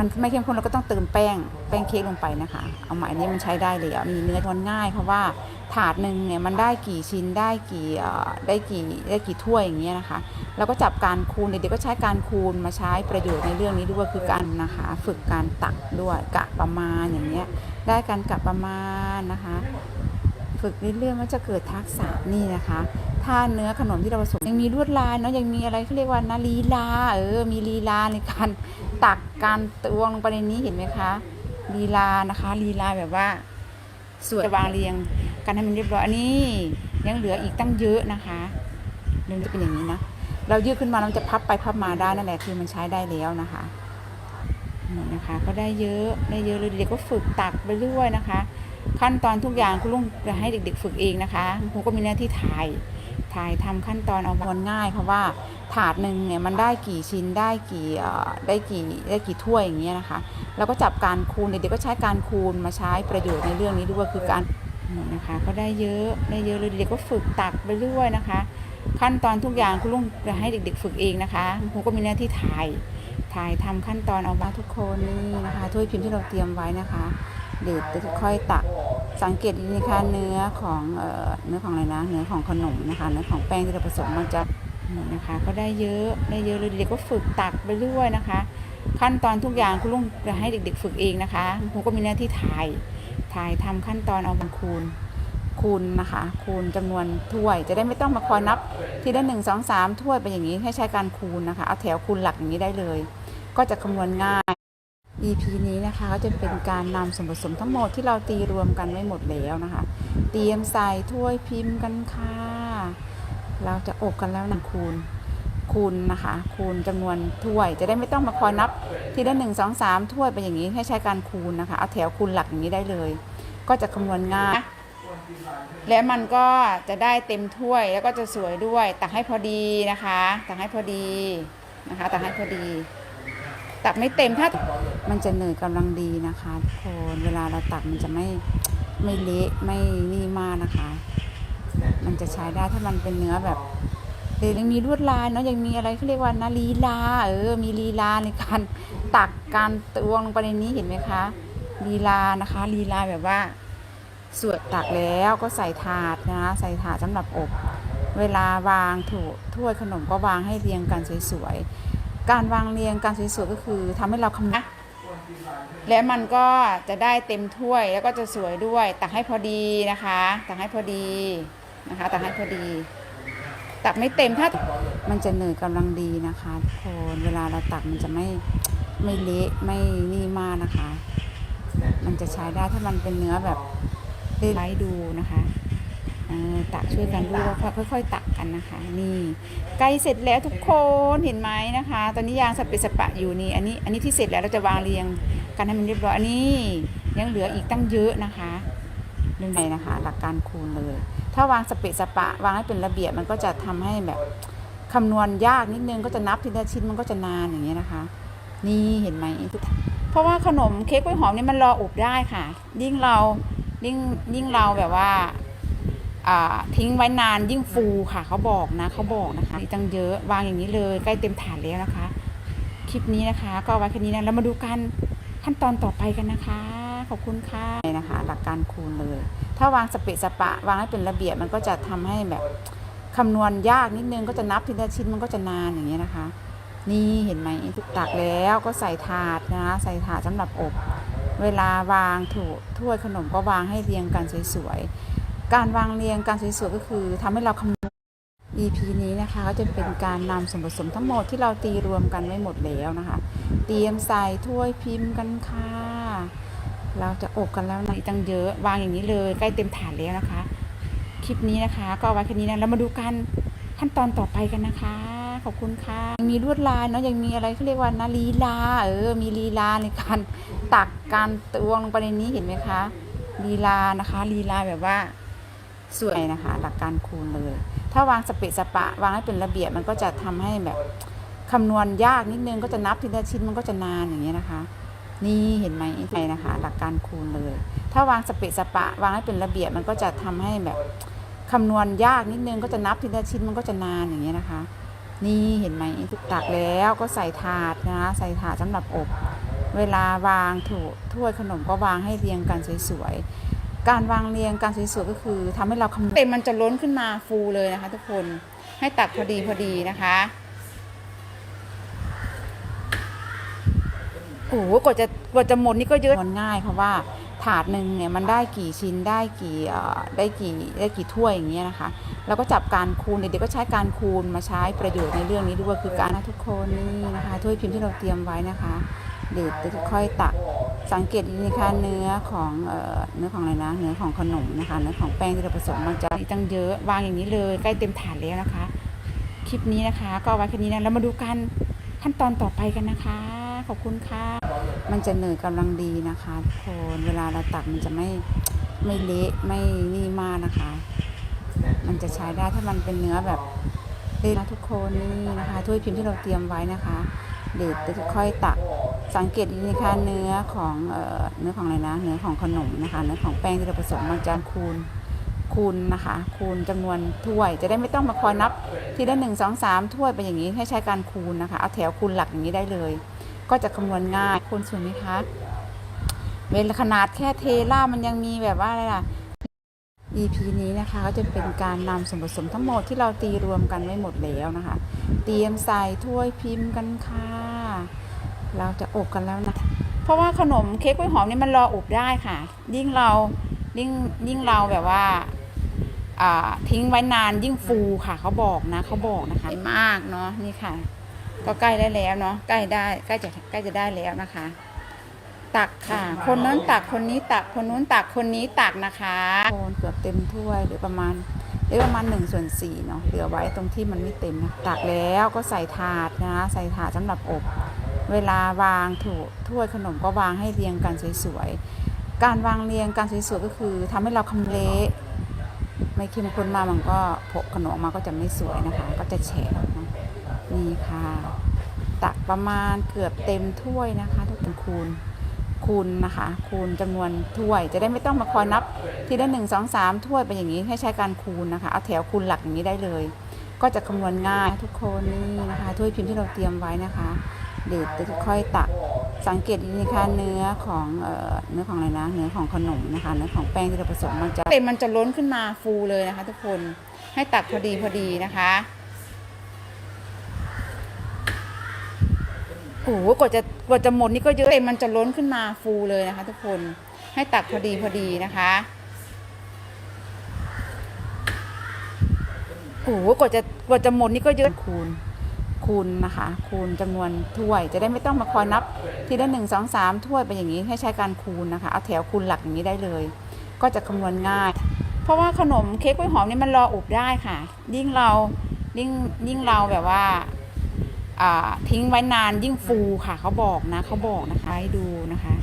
มันไม่เข้มข้นเราก็ต้องเติมแป้งแป้งเค้กลงไปนะคะ เอามาอันนี้มันใช้ได้เลยอะมีเนื้อทนง่ายเพราะว่าถาดหนึ่งเนี่ยมันได้กี่ชิ้นได้กี่เอ่อได้กี่ได้กี่ถ้วยอย่างเงี้ยนะคะเราก็จับการคูณเด็กๆก็ใช้การคูณมาใช้ประโยชน์ในเรื่องนี้ด้วยคือการนะคะ ฝึกการตักด้วยกะประมาณอย่างเงี้ยได้การกะประมาณนะคะ ฝึกเรื่อยๆมันจะเกิดทักษะนี่นะคะถ้าเนื้อขนมที่เราผสมยังมีลวดลายเนาะยังมีอะไรเขาเรียกว่านาลีลาเออมีลีลาในการตักการตวงลงไปในนี้เห็นไหมคะลีลานะคะลีลาแบบว่าสวยวางเรียงกันให้มันเรียบร้อยอันนี้ยังเหลืออีกตั้งเยอะนะคะเรื่องจะเป็นอย่างนี้นะเรายืดขึ้นมาเราจะพับไปพับมาได้นั่นแหละคือมันใช้ได้แล้วนะคะนะคะก็ได้เยอะได้เยอะเลยเด็กๆก็ฝึกตักไปเรื่อยนะคะ ขั้นตอนทุกอย่างคุณลุงจะให้เด็ก ๆ ฝึกเองนะคะครูก็มีหน้าที่ถ่ายถ่ายทำขั้นตอนเอาบอลง่าย เพราะว่าถาดหนึ่งเนี่ยมันได้กี่ชิ้นได้กี่เอ่อได้กี่ได้กี่ถ้วยอย่างเงี้ยนะคะเราก็จับการคูณเด็กๆก็ใช้การคูณมาใช้ประโยชน์ในเรื่องนี้ด้วยคือการนะคะก็ได้เยอะได้เยอะเลยเด็กๆก็ฝึกตักไปเรื่อยนะคะ ขั้นตอนทุกอย่างคุณลุงจะให้เด็ก ๆ ฝึกเองนะคะครูก็มีหน้าที่ถ่ายถ่ายทำขั้นตอนเอามาทุกคนนี่นะคะถ้วยพิมพ์ที่เราเตรียมไว้นะคะ เด็กจะค่อยตัก สังเกตดีนะคะเนื้อของเอ่อเนื้อของอะไรนะเนื้อของขนมนะคะเนื้อของแป้งที่เราผสมมันจะนี่นะคะก็ได้เยอะได้เยอะเลยเด็กก็ฝึกตักไปเรื่อยนะคะ ขั้นตอนทุกอย่างคุณลุงจะให้เด็ก ๆ ฝึกเองนะคะครูก็มีหน้าที่ถ่ายถ่ายทำขั้นตอนเอามาคูณคูณนะคะ คูณจำนวนถ้วย จะได้ไม่ต้องมาคอยนับทีละหนึ่งสองสามถ้วยไปอย่างนี้ให้ใช้การคูณนะคะเอาแถวคูณหลักอย่างนี้ได้เลย ก็จะคำนวณง่าย EP นี้นะคะก็จะเป็นการนำส่วนผสมทั้งหมดที่เราตีรวมกันไว้หมดแล้วนะคะ เตรียมใส่ถ้วยพิมพ์กันค่ะ เราจะอบกันแล้วนะคูณคูณนะคะ คูณจำนวนถ้วยจะได้ไม่ต้องมาคอยนับ ทีละหนึ่งสองสามถ้วยไปอย่างนี้ให้ใช้การคูณนะคะ เอาแถวคูณหลักอย่างนี้ได้เลย ก็จะคำนวณง่ายและมันก็จะได้เต็มถ้วยแล้วก็จะสวยด้วย ตักให้พอดีนะคะ ตักให้พอดีนะคะ ตักให้พอดี ตักไม่เต็มถ้ามันจะเหนื่อยกำลังดีนะคะทุกคนเวลาเราตักมันจะไม่ไม่เละไม่นี่มากนะคะ มันจะใช้ได้ถ้ามันเป็นเนื้อแบบเออยังมีลวดลายเนาะยังมีอะไรเขาเรียกว่านาลีลา เออ มีลีลาในการตักการตวงลงไปในนี้เห็นไหมคะลีลานะคะลีลาแบบว่าสวดตักแล้วก็ใส่ถาดนะคะใส่ถาดสำหรับอบ เวลาวางถูถ้วยขนมก็วางให้เรียงกันสวยๆ การวางเรียงการสวยๆก็คือทำให้เราคำนวณและมันก็จะได้เต็มถ้วยแล้วก็จะสวยด้วย ตักให้พอดีนะคะ ตักให้พอดีนะคะ ตักให้พอดี ตักไม่เต็มถ้ามันจะเหนื่อยกำลังดีนะคะทุกคนเวลาเราตักมันจะไม่ไม่เละไม่นี่มากนะคะ มันจะใช้ได้ถ้ามันเป็นเนื้อแบบไล่ดูนะคะเออ ตักช่วยกันดูแล้วค่อย ๆ ตักกันนะคะ นี่ใกล้เสร็จแล้วทุกคนเห็นไหมนะคะ ตอนนี้ยางสเปซสปะอยู่นี่อันนี้อันนี้ที่เสร็จแล้วเราจะวางเรียงกันให้มันเรียบร้อยอันนี้ ยังเหลืออีกตั้งเยอะนะคะเรื่องไหนนะคะ หลักการคูณเลย ถ้าวางสเปซสปะ วางให้เป็นระเบียบมันก็จะทำให้แบบคำนวณยากนิดนึงก็จะนับทีละชิ้นมันก็จะนานอย่างเงี้ยนะคะ นี่เห็นไหมเพราะว่าขนมเค้กกล้วยหอมนี่มันรออบได้ค่ะ ยิ่งเรายิ่งยิ่งเราแบบว่าอ่า ทิ้งไว้นานยิ่งฟูค่ะเขาบอกนะเขาบอกนะคะมีตั้งเยอะวางอย่างนี้เลยใกล้เต็มถาดแล้วนะคะ คลิปนี้นะคะ ก็ไว้แค่นี้นะแล้วมาดูกันขั้นตอนต่อไปกันนะคะ ขอบคุณค่ะนี่นะคะ หลักการคูณเลย ถ้าวางสเปซสปะ วางให้เป็นระเบียบมันก็จะทำให้แบบคำนวณยากนิดนึงก็จะนับทีละชิ้นมันก็จะนานอย่างเงี้ยนะคะ นี่เห็นไหมตักแล้วก็ใส่ถาดนะคะใส่ถาดสำหรับอบ เวลาวางถูถ้วยขนมก็วางให้เรียงกันสวยๆ การวางเรียงการสวยๆก็คือทำให้เราคำนวณ EP นี้นะคะก็จะเป็นการนำส่วนผสมทั้งหมดที่เราตีรวมกันไว้หมดแล้วนะคะ เตรียมใส่ถ้วยพิมพ์กันค่ะ เราจะอบกันแล้วนะตั้งเยอะวางอย่างนี้เลยใกล้เต็มถาดแล้วนะคะ คลิปนี้นะคะ ก็เอาไว้แค่นี้นะแล้วมาดูกันขั้นตอนต่อไปกันนะคะ ขอบคุณค่ะยังมีลวดลายเนาะยังมีอะไรเขาเรียกว่านาลีลาเออมีลีลาในการตักการตวงลงไปในนี้เห็นไหมคะลีลานะคะลีลาแบบว่า สวยนะคะ หลักการคูณเลย ถ้าวางสเปซสปะ วางให้เป็นระเบียบมันก็จะทำให้แบบคำนวณยากนิดนึงก็จะนับทีละชิ้นมันก็จะนานอย่างเงี้ยนะคะ นี่เห็นไหมไงนะคะ หลักการคูณเลย ถ้าวางสเปซสปะ วางให้เป็นระเบียบมันก็จะทำให้แบบคำนวณยากนิดนึงก็จะนับทีละชิ้นมันก็จะนานอย่างเงี้ยนะคะ นี่เห็นไหมตักแล้วก็ใส่ถาดนะคะ ใส่ถาดสำหรับอบ เวลา วางถูถ้วยขนมก็วางให้เรียงกันสวยๆ การวางเรียงกันสวยๆก็คือทำให้เราคำเต็มมันจะล้นขึ้นมาฟูเลยนะคะ ทุกคนให้ตักพอดีพอดีนะคะโอ้โหกว่าจะกว่าจะหมดนี่ก็เยอะมันง่ายเพราะว่าถาดหนึ่งเนี่ยมันได้กี่ชิ้นได้กี่เอ่อได้กี่ได้กี่ถ้วยอย่างเงี้ยนะคะเราก็จับการคูณเด็กๆก็ใช้การคูณมาใช้ประโยชน์ในเรื่องนี้ด้วยคือการนะทุกคนนี่นะคะถ้วยพิมพ์ที่เราเตรียมไว้นะคะเดี๋ยวจะค่อยตัก สังเกตดีนะคะเนื้อของเอ่อเนื้อของอะไรนะเนื้อของขนมนะคะเนื้อของแป้งที่เราผสมมันจะตั้งเยอะวางอย่างนี้เลยใกล้เต็มถาดแล้วนะคะ คลิปนี้นะคะ ก็เอาไว้แค่นี้นะแล้วมาดูกันขั้นตอนต่อไปกันนะคะ ขอบคุณค่ะ มันจะเหนื่อยกำลังดีนะคะทุกคนเวลาเราตักมันจะไม่ไม่เละไม่นี่มากนะคะ มันจะใช้ได้ถ้ามันเป็นเนื้อแบบเละนะทุกคนนี่นะคะถ้วยพิมพ์ที่เราเตรียมไว้นะคะ เดี๋ยวจะค่อยตัก สังเกตดีนะคะเนื้อของเอ่อเนื้อของอะไรนะ เนื้อของขนมนะคะ เนื้อของแป้งที่เราผสมมันจะคูณคูณนะคะ คูณจำนวนถ้วย จะได้ไม่ต้องมาคอยนับทีละหนึ่งสองสามถ้วยเป็นอย่างนี้ให้ใช้การคูณนะคะ เอาแถวคูณหลักอย่างนี้ได้เลย ก็จะคำนวณง่ายคูณส่วนไหมคะเวลาขนาดแค่เทล่ามันยังมีแบบว่าอะไรล่ะ EP นี้นะคะก็จะเป็นการนำส่วนผสมทั้งหมดที่เราตีรวมกันไว้หมดแล้วนะคะ เตรียมใส่ถ้วยพิมพ์กันค่ะ เราจะอบกันแล้วนะ เพราะว่าขนมเค้กกล้วยหอมนี่มันรออบได้ค่ะ ยิ่งเรายิ่งยิ่งเราแบบว่าทิ้งไว้นานยิ่งฟูค่ะเขาบอกนะเขาบอกนะคะมากเนาะนี่ค่ะ ก็ใกล้ได้แล้วเนาะใกล้ได้ใกล้จะใกล้จะได้แล้วนะคะ ตักค่ะ คนนั้นตักคนนี้ตักคนนู้นตักคนนี้ตักนะคะโคนเกือบเต็มถ้วยหรือประมาณหรือประมาณ1นส่วนสี่เนาะเหลือไว้ตรงที่มันไม่เต็มนะตักแล้วก็ใส่ถาดนะ ใส่ถาดสำหรับอบ เวลาวางถูถ้วยขนมก็วางให้เรียงกันสวยๆ การวางเรียงกันสวยๆก็คือทำให้เราคำเละไม่เข้มข้นมากมันก็ผกขนมมาก็จะไม่สวยนะคะ ก็จะแฉะนะนี่ค่ะ ตักประมาณเกือบเต็มถ้วยนะคะทุกคนคูณคูณนะคะ คูณจำนวนถ้วย จะได้ไม่ต้องมาคอยนับ ทีละหนึ่งสองสามถ้วยเป็นอย่างนี้ให้ใช้การคูณนะคะเอาแถวคูณหลักอย่างนี้ได้เลย ก็จะคำนวณง่ายทุกคนนี่นะคะถ้วยพิมพ์ที่เราเตรียมไว้นะคะ เดี๋ยวจะค่อยตักสังเกตดีนะคะเนื้อของเอ่อเนื้อของอะไรนะเนื้อของขนมนะคะเนื้อของแป้งที่เราผสมมันจะเต็มมันจะล้นขึ้นมาฟูเลยนะคะ ทุกคนให้ตักพอดีพอดีนะคะโอ้โหกว่าจะกว่าจะหมดนี่ก็เยอะเต็มมันจะล้นขึ้นมาฟูเลยนะคะ ทุกคนให้ตักพอดีพอดีนะคะโอ้โหกว่าจะกว่าจะหมดนี่ก็เยอะคูณ คูณนะคะ คูณจำนวนถ้วย จะได้ไม่ต้องมาคอยนับทีละหนึ่งสองสามถ้วยเป็นอย่างนี้ให้ใช้การคูณนะคะ เอาแถวคูณหลักอย่างนี้ได้เลย ก็จะคำนวณง่าย เพราะว่าขนมเค้กกล้วยหอมนี่มันรออบได้ค่ะ ยิ่งเรายิ่งยิ่งเราแบบว่าทิ้งไว้นานยิ่งฟูค่ะเขาบอกนะเขาบอกนะคะให้ดูนะคะ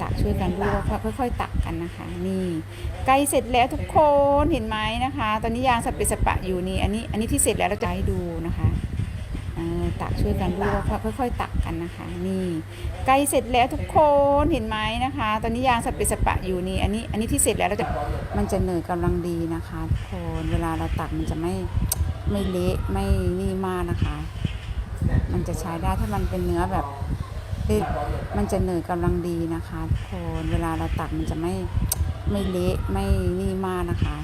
ตักช่วยกันด้วค่อยๆ ตักกันนะคะ นี่ใกล้เสร็จแล้วทุกคนเห็นไหมนะคะ ตอนนี้ยางสเปะสปะอยู่นี่อันนี้อันนี้ที่เสร็จแล้วเราจะให้ดูนะคะ ตักช่วยกันด้วค่อยๆ ตักกันนะคะ นี่ใกล้เสร็จแล้วทุกคนเห็นไหมนะคะ ตอนนี้ยางสเปะสปะอยู่นี่อันนี้อันนี้ที่เสร็จแล้วเราจะมันจะเหนื่อยกำลังดีนะคะทุกคนเวลาเราตักมันจะไม่ไม่เละไม่นี่มากนะคะ มันจะใช้ได้ถ้ามันเป็นเนื้อแบบเละมันจะเหนื่อยกำลังดีนะคะทุกคนเวลาเราตักมันจะไม่ไม่เละไม่นี่มากนะคะ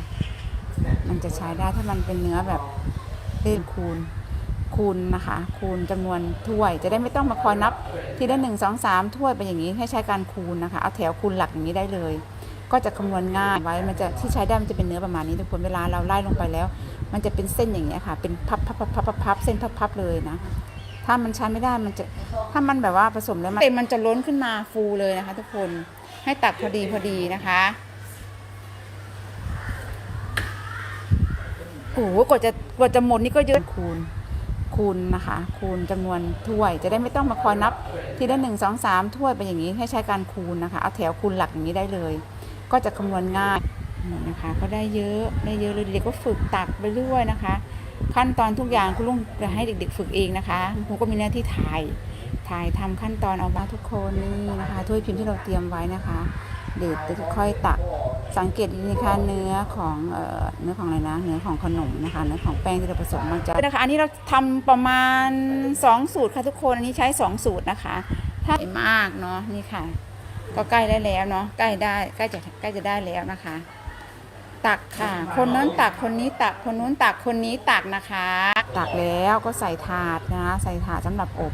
มันจะใช้ได้ถ้ามันเป็นเนื้อแบบเละคูณ คูณนะคะ คูณจำนวนถ้วย จะได้ไม่ต้องมาคอยนับทีละหนึ่งสองสามถ้วยเป็นอย่างนี้ให้ใช้การคูณนะคะ เอาแถวคูณหลักอย่างนี้ได้เลย ก็จะคำนวณง่ายไว้มันจะที่ใช้ได้มันจะเป็นเนื้อประมาณนี้ทุกคนเวลาเราไล่ลงไปแล้ว มันจะเป็นเส้นอย่างเงี้ยค่ะ เป็นพับพับพับพับพับพับเส้นพับพับเลยนะถ้ามันใช้ไม่ได้มันจะถ้ามันแบบว่าผสมแล้วมันเต็มมันจะล้นขึ้นมาฟูเลยนะคะ ทุกคนให้ตักพอดีพอดีนะคะโอ้โหกว่าจะกว่าจะหมดนี่ก็เยอะคูณ คูณนะคะ คูณจำนวนถ้วย จะได้ไม่ต้องมาคอยนับทีละหนึ่งสองสามถ้วยเป็นอย่างนี้ให้ใช้การคูณนะคะ เอาแถวคูณหลักอย่างนี้ได้เลย ก็จะคำนวณง่ายนะคะ ก็ได้เยอะได้เยอะเลยเด็กก็ฝึกตักไปเรื่อยนะคะ ขั้นตอนทุกอย่างคุณลุงจะให้เด็ก ๆ ฝึกเองนะคะคุณครูก็มีหน้าที่ถ่ายถ่ายทำขั้นตอนเอามาทุกคนนี่นะคะถ้วยพิมพ์ที่เราเตรียมไว้นะคะเดี๋ยวจะค่อยตัก สังเกตดีนะคะเนื้อของเอ่อเนื้อของอะไรนะเนื้อของขนมนะคะเนื้อของแป้งที่เราผสมมันจะนะคะอันนี้เราทำประมาณ 2 สูตรค่ะทุกคนอันนี้ใช้ 2 สูตรนะคะ ถ้าใหญ่มากเนาะนี่ค่ะ ก็ใกล้ได้แล้วเนาะใกล้ได้ใกล้จะใกล้จะได้แล้วนะคะ ตักค่ะ คนนั้นตักคนนี้ตักคนนู้นตักคนนี้ตักนะคะ ตักแล้วก็ใส่ถาดนะใส่ถาดสำหรับอบ